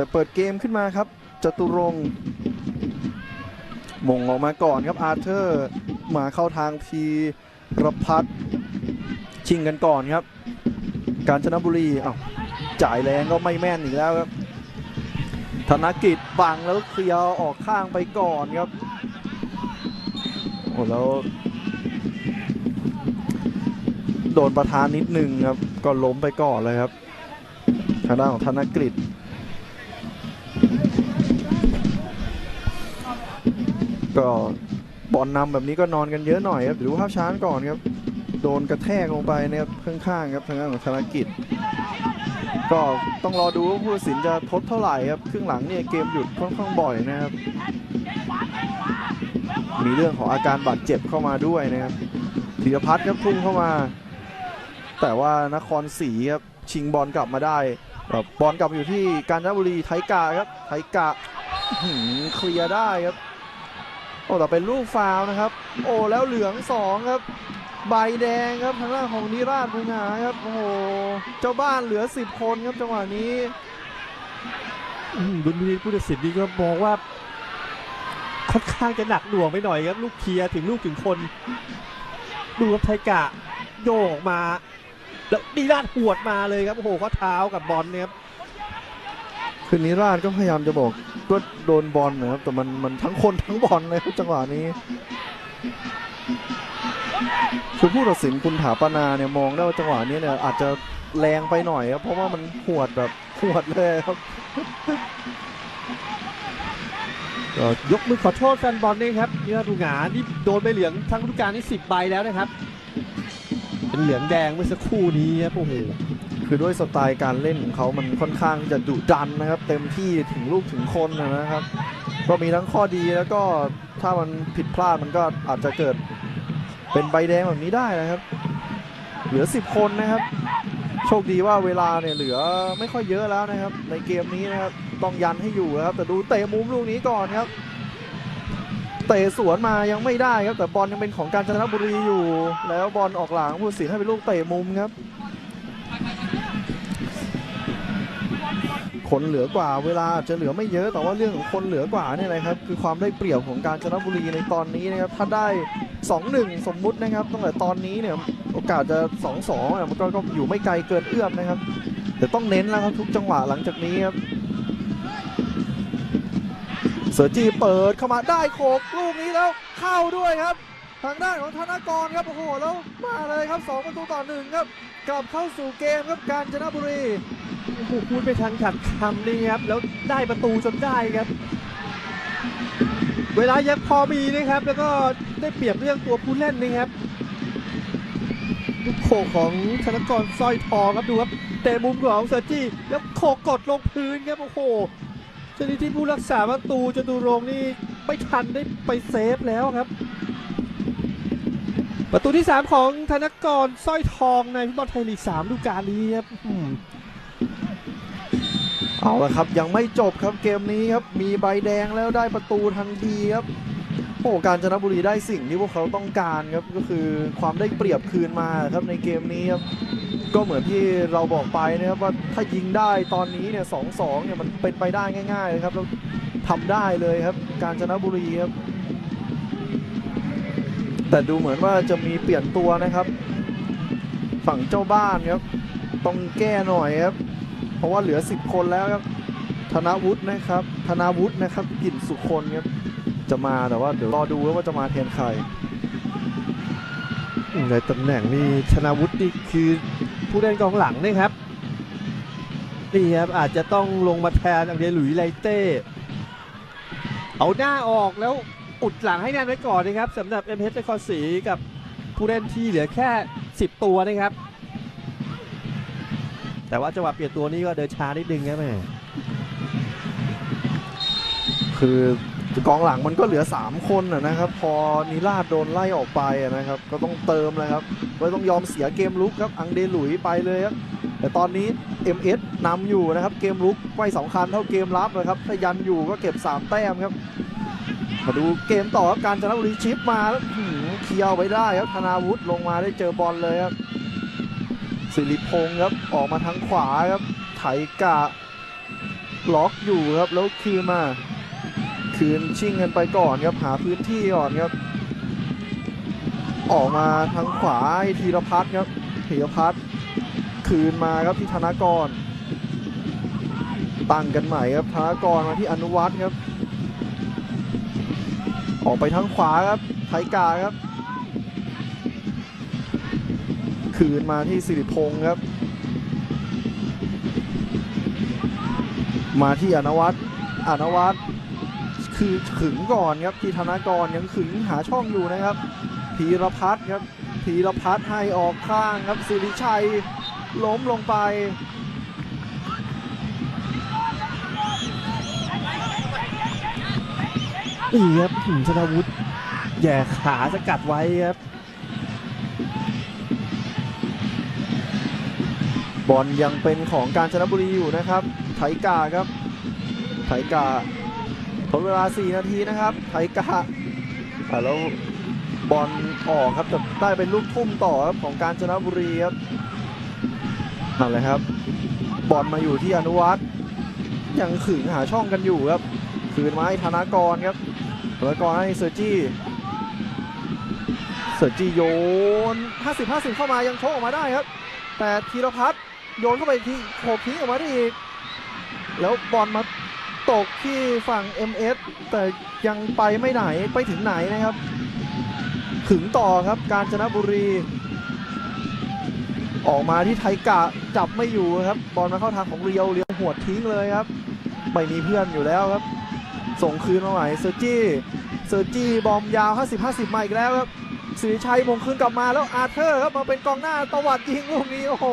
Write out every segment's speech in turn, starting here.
แต่เปิดเกมขึ้นมาครับจตุรงมงออกมาก่อนครับอาร์เธอร์มาเข้าทางทีรพัฒน์ชิงกันก่อนครับ กาญจนบุรีอ้าวจ่ายแรงก็ไม่แม่นอีกแล้วครับ ธนกิจบังแล้วเคลียร์ออกข้างไปก่อนครับโอ้แล้วโดนประธานนิดนึงครับ ก็ล้มไปก่อนเลยครับทางด้านของธนกฤษ ก็บอลนำแบบนี้ก็นอนกันเยอะหน่อยครับดูภาพช้าก่อนครับ โดนกระแทกลงไปนะครับข้างๆครับทางด้านของธนกิจ ก็ต้องรอดูว่าผู้สินจะทดเท่าไหร่ครับครึ่งหลังเนี่ยเกมหยุดค่อนข้างบ่อยนะครับ มีเรื่องของอาการบาดเจ็บเข้ามาด้วยนะครับธีรพัฒน์ครับพุ่งเข้ามา แต่ว่านครศรีครับชิงบอลกลับมาได้แบบบอลกลับมาอยู่ที่กาญจนบุรีไทยกาครับไทยกาเคลียร์ได้ครับ อ้แต่เป็นลูกฟาวล์นะครับ โอ้แล้วเหลืองสองครับ ใบแดงครับทางด้านของนิราชบุญหาครับโอ้โหเจ้าบ้านเหลือ 10 คนครับจังหวะนี้อืมดุลพินิจผู้ตัดสินนี่ก็มองว่าค่อนข้างจะหนักหน่วงไปหน่อยครับ ลูกเคลียร์ถึงลูกถึงคน ดูครับไทกะโยกออกมา แล้วดีลาดหวดมาเลยครับโอ้โหข้อเท้ากับบอลเนี่ยครับคือนิราชก็พยายามจะบอก ก็โดนบอลนะครับแต่มันมันทั้งคนทั้งบอลเลยครับจังหวะนี้คือผู้ตัดสินคุณถาปนาเนี่ยมองได้ว่าจังหวะนี้เนี่ยอาจจะแรงไปหน่อยครับเพราะว่ามันหวดแบบหวดเลยครับยกมือขอโทษแฟนบอลนี่ครับนิราดูหงานี่โดนใบเหลืองทั้งฤดูกาลนี่สิบใบแล้วนะครับ เป็นเหลืองแดงเมื่อสักครู่นี้ครับโอ้โห คือด้วยสไตล์การเล่นของเขามันค่อนข้างจะดุดันนะครับ เต็มที่ถึงลูกถึงคนนะครับ ก็มีทั้งข้อดีแล้วก็ถ้ามันผิดพลาดมันก็อาจจะเกิดเป็นใบแดงแบบนี้ได้นะครับ เหลือ 10 คนนะครับ โชคดีว่าเวลาเนี่ยเหลือไม่ค่อยเยอะแล้วนะครับ ในเกมนี้นะครับต้องยันให้อยู่นะครับ แต่ดูเตะมุมลูกนี้ก่อนครับ เตะสวนมายังไม่ได้ครับ แต่บอลยังเป็นของกาญจนบุรีอยู่ แล้วบอลออกหลังผู้สินให้เป็นลูกเตะมุมครับ คนเหลือกว่า เวลาจะเหลือไม่เยอะแต่ว่าเรื่องของคนเหลือกว่าเนี่ยนะครับคือความได้เปรียบของการจนบุรีในตอนนี้นะครับถ้าได้ 2-1 สมมุตินะครับตั้งแต่ตอนนี้เนี่ยโอกาสจะ 2-2อะมันก็อยู่ไม่ไกลเกินเอื้อมนะครับแต่ต้องเน้นแล้วครับทุกจังหวะหลังจากนี้ครับเสือจีเปิดเข้ามาได้โขกลูกนี้แล้วเข้าด้วยครับ ทางด้านของธนากรครับโอ้โหแล้วมาเลยครับ2ประตูต่อหนึ่งครับกลับเข้าสู่เกมครับกาญจนบุรี โอ้โหพูดไปทันขัดคำนี่ครับ แล้วได้ประตูจนได้ครับ เวลายังพอมีนะครับ แล้วก็ได้เปรียบเรื่องตัวผู้เล่นนะครับลูกโขกของธนกรสร้อยทองครับดูครับเตะมุมของเซอร์จี้แล้วโขกกดลงพื้นครับโอ้โหชนิดที่ผู้รักษาประตูจตุรงนี่ไม่ทันได้ไปเซฟแล้วครับ ประตูที่ 3 ของธนกรสร้อยทองในฟุตบอลไทยลีก3ฤดูกาลนี้ครับ เอาละครับยังไม่จบครับเกมนี้ครับมีใบแดงแล้วได้ประตูทันทีครับโอ้การจนบุรีได้สิ่งที่พวกเขาต้องการครับก็คือความได้เปรียบคืนมาครับในเกมนี้ครับก็เหมือนที่เราบอกไปนะครับว่าถ้ายิงได้ตอนนี้เนี่ยสองสองเนี่ยมันเป็นไปได้ง่ายๆเลยครับแล้วทำได้เลยครับ การจนบุรีครับ แต่ดูเหมือนว่าจะมีเปลี่ยนตัวนะครับ ฝั่งเจ้าบ้านครับต้องแก้หน่อยครับ เพราะว่าเหลือ 10 คนแล้วครับธนวุฒินะครับธนาวุฒินะครับกลิ่นสุคนครับจะมาแต่ว่าเดี๋ยวรอดูว่าจะมาแทนใครในตำแหน่งนี่ธนาวุฒินี่คือผู้เล่นกองหลังนะครับนี่ครับอาจจะต้องลงมาแทนอังเดรหลุยส์ไลเต้เอาหน้าออกแล้วอุดหลังให้แน่นไว้ก่อนนะครับสำหรับ m อ็มเนครศรีกับผู้เล่นที่เหลือแค่ 10 ตัวนะครับ แต่ว่าจังหวะเปลี่ยนตัวนี้ก็เดินช้านิดนึงครับแม่คือกองหลังมันก็เหลือ 3 คนนะครับ พอนิราชโดนไล่ออกไปนะครับ ก็ต้องเติมเลยครับก็ต้องยอมเสียเกมลุกครับอังเดหลุยไปเลยครับแต่ตอนนี้ MS นำอยู่นะครับ เกมลุกไม่สำคัญเท่าเกมรับนะครับถ้ายันอยู่ก็เก็บ 3 แต้มครับมาดูเกมต่อครับการจนบุรีชิปมาแล้วเคลียร์ไว้ได้ครับธนาวุฒิลงมาได้เจอบอลเลยครับ สิริพงศ์ครับออกมาทางขวาครับ ไถกะล็อกอยู่ครับแล้วคืนมา คืนชิงกันไปก่อนครับหาพื้นที่ก่อนครับ ออกมาทางขวาธีรพัฒน์ครับธีรพัฒน์คืนมาครับที่ธนากร ตั้งกันใหม่ครับธนากรมาที่อนุวัฒน์ครับ ออกไปทางขวาครับไทยกาครับ คืนมาที่สิริพงศ์ครับ มาที่อนวัตอนวัตคือขึงก่อนครับที่ธนากรยังขึงหาช่องอยู่นะครับพีรพัฒน์ครับพีรพัฒน์ให้ออกข้างครับสิริชัยล้มลงไปนี่ครับหืมธนาวุฒิแย่ขาสกัดไว้ครับ บอลยังเป็นของการจนบุรีอยู่นะครับไทยกาครับไทยกาทดเวลา 4 นาทีนะครับไทยกาอะแล้วบอลออกครับแต่ได้เป็นลูกทุ่มต่อครับของการจนบุรีครับนั่นแหละครับ บอลมาอยู่ที่อนุวัฒน์ยังขึงหาช่องกันอยู่ครับคืนมาให้ธนากรครับธนากรให้เซอร์จี้เซอร์จี้โยน 50-50 เข้ามายังโชกออกมาได้ครับ แต่ธีรพัฒน์ โยนเข้าไปที่โขกทิ้งออกมาได้อีก แล้วบอลมาตกที่ฝั่ง MS แต่ยังไปไม่ไหนไปถึงไหนนะครับ ถึงต่อครับกาญจนบุรี ออกมาที่ไทยกะจับไม่อยู่ครับ บอลมาเข้าทางของเรียวเรียวหัวทิ้งเลยครับ ไม่มีเพื่อนอยู่แล้วครับ ส่งคืนมาใหม่เซอร์จี้เซอร์จี้บอมยาว 50-50มาอีกแล้วครับสิริชัยมงคืนกลับมาแล้วอาร์เธอร์ครับมาเป็นกองหน้าตวัดยิงลูกนี้โอ้โห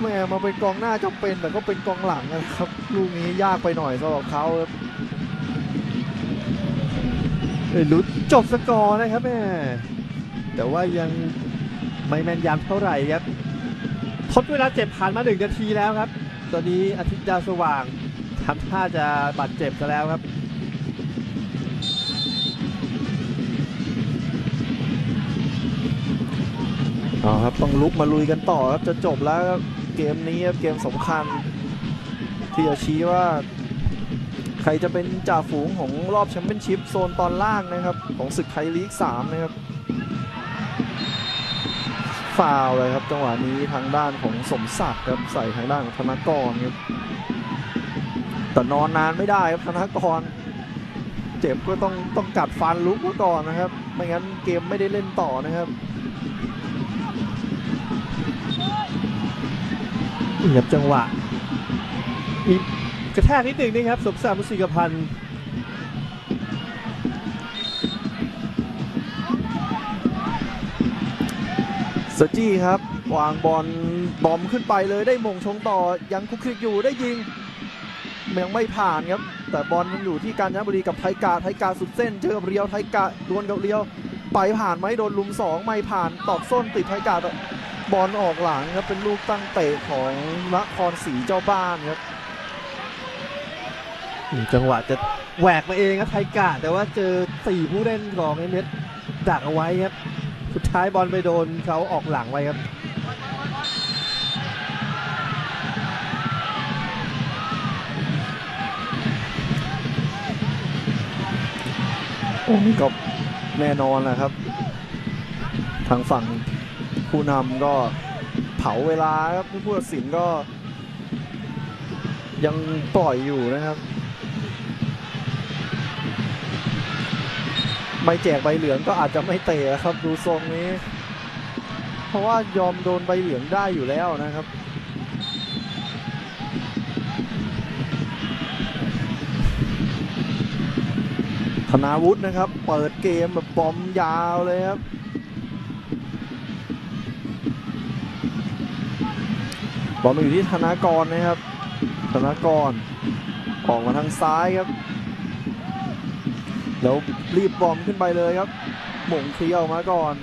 แม่มาเป็นกองหน้าจำเป็นแต่ก็เป็นกองหลังนะครับ ลูกนี้ยากไปหน่อยสำหรับเขาครับลุ้นจบสกอร์นะครับแม่แต่ว่ายังไม่แม่นยำเท่าไหร่ครับทดเวลาเจ็บผ่านมาหนึ่งนาทีแล้วครับ ตอนนี้อาทิตย์ดาวสว่างทำท่าจะบาดเจ็บซะแล้วครับเอาครับต้องลุกมาลุยกันต่อครับจะจบแล้วครับ เกมนี้ครับเกมสำคัญ ที่จะชี้ว่า ใครจะเป็นจ่าฝูงของรอบแชมเปี้ยนชิพโซนตอนล่างนะครับ ของศึกไทยลีก 3 นะครับฟาวเลยครับจังหวะนี้ทางด้านของสมศักดิ์ครับใส่ทางด้านของธนกรครับแต่นอนนานไม่ได้ครับธนกร เจ็บก็ต้องต้องกัดฟันลุกไว้ก่อนนะครับ ไม่งั้นเกมไม่ได้เล่นต่อนะครับ นี่ครับจังหวะมีกระแทกนิดหนึ่งนะครับสมศักดิ์มุสิกพันธ์เซอร์จี้ครับ วางบอลบอมขึ้นไปเลยได้มงชงต่อยังคุกคลิกอยู่ได้ยิงยังไม่ผ่านครับ แต่บอลยังอยู่ที่กาญจนบุรีกับไทยกาไทยกาสุดเส้น เจอกับเรียวไทยกาดวลกับเรียว ไปผ่านไหมโดนลุมสองไม่ผ่านตอกส้นติดไทยกาต่ บอลออกหลังครับเป็นลูกตั้งเตะของนครศรีเจ้าบ้านครับจังหวะจะแหวกมาเองครับไทยกาแต่ว่าเจอสี่ผู้เล่นของเอ็มเอสดักเอาไว้ครับ สุดท้ายบอลไปโดนเขาออกหลังไว้ครับโอ้นี่ก็แน่นอนแหละครับ ทางฝั่ง ผู้นำก็เผาเวลาครับผู้ตัดสินก็ยังปล่อยอยู่นะครับ ไม่แจกใบเหลืองก็อาจจะไม่เตะครับดูทรงนี้ เพราะว่ายอมโดนใบเหลืองได้อยู่แล้วนะครับธนาวุฒินะครับ เปิดเกมแบบบอมยาวเลยครับ บอลมาอยู่ที่ธนากรนะครับ ธนากรออกมาทางซ้ายครับ แล้วรีบบอมขึ้นไปเลยครับ หม่งเคลียวมาก่อน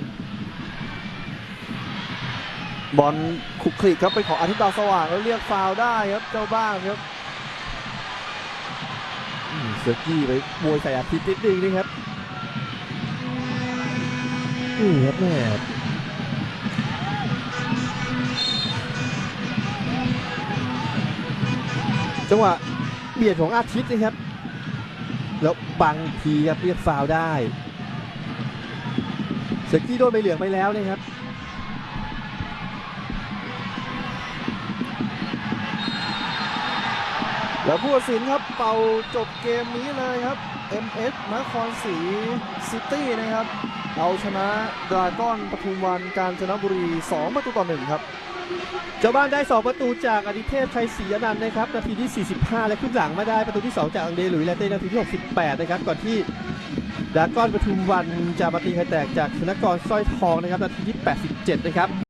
บอลคลุกคลิกครับไปขออาทิตย์ดาสว่างแล้วเรียกฟาวได้ครับ เจ้าบ้านครับอืมเซอร์กี้ไปโวยใส่อาทิตย์นิดนึงนะครับนี่ครับแม่ จังหวะเบียดของอาทิตย์นะครับ แล้วบังทีครับเรียกฟาวได้เซกี้โดนใบเหลืองไปแล้วนะครับแล้วผู้ตัดสินครับเป่าจบเกมนี้เลยครับ MS นครศรีซิตี้นะครับ เอาชนะดราก้อนปทุมวันกาญจนบุรี 2 ประตูต่อหนึ่งครับ เจ้าบ้านได้ 2 ประตูจากอดิเทพชัยศรีอนันต์นะครับนาทีที่ 45 และครึ่งหลังมาได้ประตูที่ 2 จากอังเดหลุยและเต้นาทีที่ 68 นะครับก่อนที่ดาก้อนปทุมวันจะมาตีไข่แตกจากชนกรสร้อยทองนะครับนาทีที่ 87 นะครับ